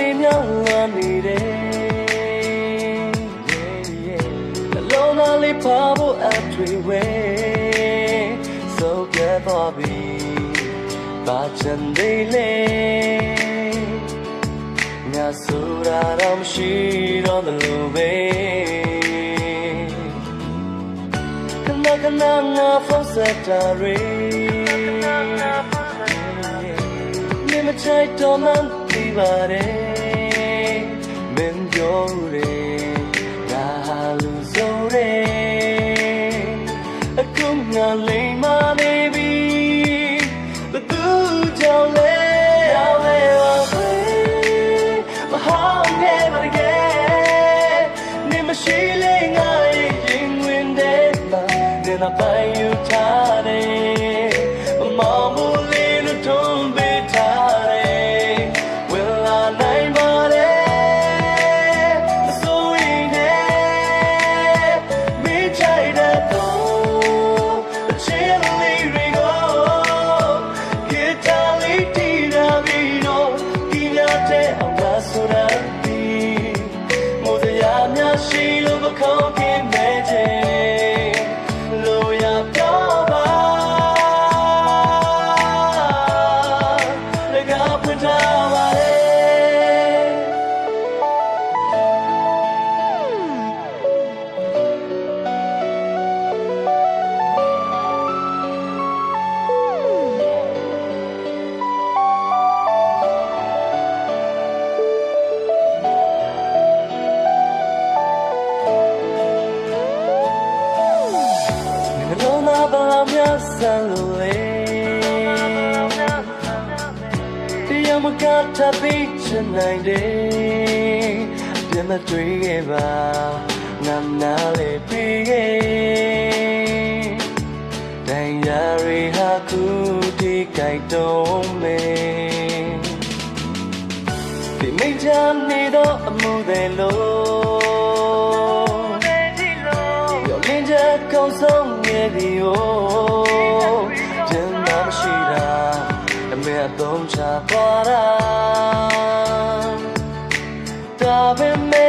လေးမြောက်လာနေတယ်နှလုံးသားလေးပါဖို့အထွေဝဲ so get for me ဘာချင်သေးလဲငါဆိုတာတော့မရှိတော့တယ်လို့ပဲခဏခဏငါဖုန်းဆက်တာတွေနေမချိုက်တော့မှန်းသိ ပါတယ်မင်းပြောတယ်ငါဟာလူဆိုတယ်အခုငါလိမ်မာနေပြီဘသူကြောင့်လဲရောက်လဲပါပဲမဟောင်းနေပါကဲနေမရှိလေငါရဲ့ရင်ဝင်တဲ့မှာနေနာပိုင်ယူထားတယ် ရာ ဆန်လို့လေတရားမကထပ်ပြီးချင်နိုင်တယ်ပြန်မတွေ့ခဲ့ပါငါနာလေးပြီးခဲ့တန်ရာရီဟာခုဒီကြိုက်တော့မေဒီမိချမ်းနေတော့အမှုတွေလို့ပြောလင်းချက် မရှိတာအမေအသုံးချပါတာဒါပေမဲ့